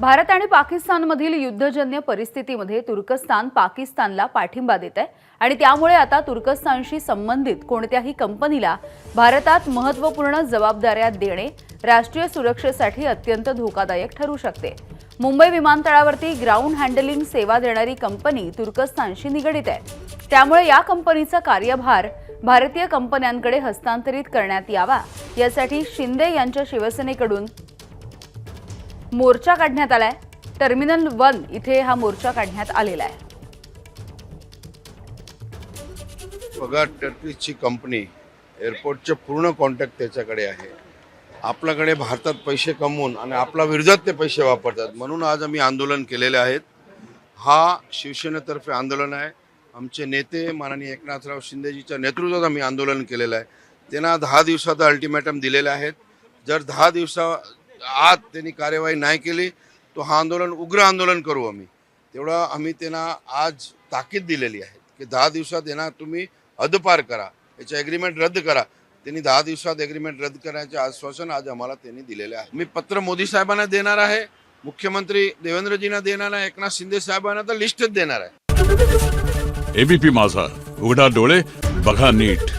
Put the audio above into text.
भारत आणि पाकिस्तानमधील युद्धजन्य परिस्थितीमध्ये तुर्कस्तान पाकिस्तानला पाठिंबा देत आहे आणि त्यामुळे आता तुर्कस्तानशी संबंधित कोणत्याही कंपनीला भारतात महत्त्वपूर्ण जबाबदाऱ्या देणे राष्ट्रीय सुरक्षेसाठी अत्यंत धोकादायक ठरू शकते. मुंबई विमानतळावरती ग्राउंड हँडलिंग सेवा देणारी कंपनी तुर्कस्तानशी निगडीत आहे. त्यामुळे या कंपनीचा कार्यभार भारतीय कंपन्यांकडे हस्तांतरित करण्यात यावा यासाठी शिंदे यांच्या शिवसेनेकडून मोर्चा काढण्यात आलाय. टर्मिनल वन इथे हा मोर्चा काढण्यात आलेला आहे. बघा टर्किशची कंपनी एअरपोर्टचे पूर्ण कॉन्टॅक्ट त्याच्याकडे आहे. आपल्याकडे भारतात पैसे कमवून आणि आपला विरोधात ते पैसे वापरतात. म्हणून आज आम्ही आंदोलन केलेले आहेत. हा शिवसेनेतर्फे आंदोलन आहे. आमचे नेते माननीय एकनाथराव शिंदेजीच्या नेतृत्वात आम्ही आंदोलन केलेलं आहे. त्यांना दहा दिवसाचा अल्टिमेटम दिलेले आहेत. जर दहा दिवसा आत त्यांनी कार्यवाही नाही केली तो हा आंदोलन उग्र आंदोलन करू आम्ही. तेवढं आम्ही त्यांना आज ताकीद दिलेली आहे की दहा दिवसात यांना तुम्ही हदपार करा याचे ॲग्रीमेंट रद्द करा. त्यांनी दहा दिवसात ॲग्रीमेंट रद्द करण्याचे आश्वासन आज आम्हाला त्यांनी दिलेले आहे. मी पत्र मोदी साहेबांना देणार आहे मुख्यमंत्री देवेंद्रजींना देणार आहे एकनाथ शिंदे साहेबांना तर लिस्टच देणार आहे. एबीपी माझा उघडा डोळे बघा नीट.